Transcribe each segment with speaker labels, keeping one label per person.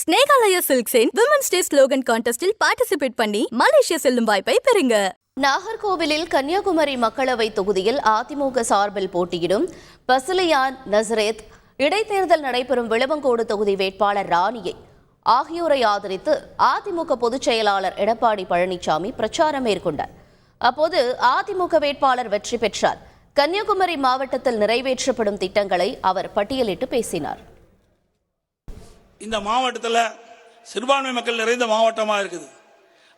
Speaker 1: ஸ்னேகாலயா சில்க்ஸின் women's day slogan கான்டெஸ்டில் participate பண்ணி மலேசியா செல்லும் வாய்ப்பை பெறுங்க.
Speaker 2: நாகர்கோவிலில் கன்னியாகுமரி மக்களவை தொகுதியில் அதிமுக சார்பில் போட்டியிடும் பசிலியான் நசரேத் இடைத்தேர்தல் நடைபெறும் விளவங்கோடு தொகுதி வேட்பாளர் ராணியை ஆகியோரை ஆதரித்து அதிமுக பொதுச் செயலாளர் எடப்பாடி பழனிசாமி பிரச்சாரம் மேற்கொண்டார். அப்போது அதிமுக வேட்பாளர் வெற்றி பெற்றார். கன்னியாகுமரி மாவட்டத்தில் நிறைவேற்றப்படும் திட்டங்களை அவர் பட்டியலிட்டு பேசினார்.
Speaker 3: இந்த மாவட்டத்தில் சிறுபான்மை மக்கள் நிறைந்த மாவட்டமாக இருக்குது.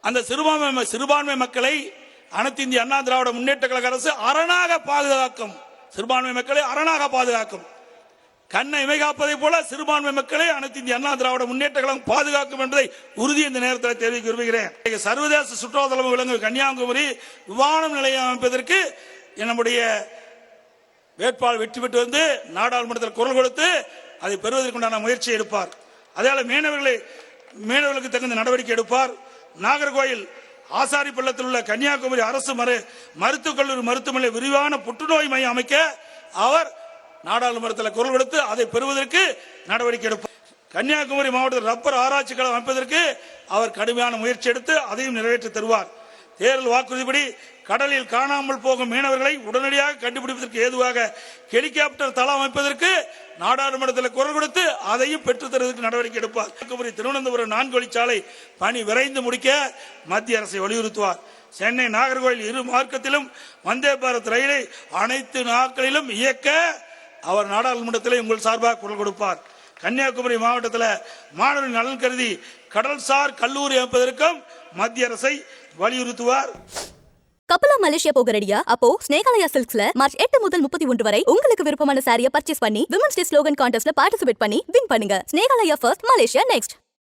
Speaker 3: அந்த சிறுபான்மை ம- சிறுபான்மை மக்களை அனைத்து இந்திய அண்ணா திராவிட முன்னேற்ற கழக அரசு அரணாக பாதுகாக்கும். சிறுபான்மை மக்களை அரணாக பாதுகாக்கும். கண்ணை இமைகாப்பதை போல சிறுபான்மை மக்களை அனைத்து இந்திய அண்ணா திராவிட முன்னேற்ற கழகம் பாதுகாக்கும் என்பதை உறுதி இந்த நேரத்தில் தெரிவிக்க விரும்புகிறேன். சர்வதேச சுற்றுலாத்தலம் விலங்கு கன்னியாகுமரி விமானம் நிலையம் அமைப்பதற்கு நம்முடைய வேட்பாளர் வெற்றி பெற்று வந்து நாடாளுமன்றத்தில் குரல் கொடுத்து அதை பெறுவதற்குண்டான முயற்சி எடுப்பார். அதேபோல மீனவர்களை மீனவர்களுக்கு தகுந்த நடவடிக்கை எடுப்பார். நாகர்கோயில் ஆசாரி பள்ளத்தில் உள்ள கன்னியாகுமரி அரசு மரு மருத்துவக் கல்லூரி மருத்துவமனை விரிவான புற்றுநோய் மையம் அமைக்க அவர் நாடாளுமன்றத்தில் குரல் கொடுத்து அதை பெறுவதற்கு நடவடிக்கை எடுப்பார். கன்னியாகுமரி மாவட்டத்தில் ரப்பர் ஆராய்ச்சி கழகம் அமைப்பதற்கு அவர் கடுமையான முயற்சி எடுத்து அதையும் நிறைவேற்றி தருவார். தேர்தல் வாக்குறுதிப்படி கடலில் காணாமல் போகும் மீனவர்களை உடனடியாக கண்டுபிடிப்பதற்கு ஏதுவாக ஹெலிகாப்டர் தளம் அமைப்பதற்கு நாடாளுமன்றத்தில் குரல் கொடுத்து அதையும் பெற்றுத்தருவதற்கு நடவடிக்கை எடுப்பார். கன்னியாகுமரி திருவனந்தபுரம் நான்கு வழிச்சாலை பணி விரைந்து முடிக்க மத்திய அரசை வலியுறுத்துவார். சென்னை நாகர்கோவில் இரு மார்க்கத்திலும் வந்தே பாரத் ரயிலை அனைத்து நாட்களிலும் இயக்க அவர் நாடாளுமன்றத்தில் உங்கள் சார்பாக குரல் கொடுப்பார். கன்னியாகுமரி மாவட்டத்தில் மாணவர்கள் நலன் கருதி கடல்சார் கல்லூரி அமைப்பதற்கும் மத்திய அரசை வலியுறுத்துவார்.
Speaker 1: கப்பலா மலேசியா போக ரெடியா அப்போ ஸ்னேகாலயா சில்க்ஸ்ல மார்ச் எட்டு முதல் முப்பத்தி ஒன்று வரை உங்களுக்கு விருப்பமான சாரியை பர்ச்சேஸ் பண்ணி விமன்ஸ் டே ஸ்லோகன் கான்டெஸ்ட்ல பார்ட்டிசிபேட் பண்ணி வின் பண்ணுங்க. Snehalaya first Malaysia next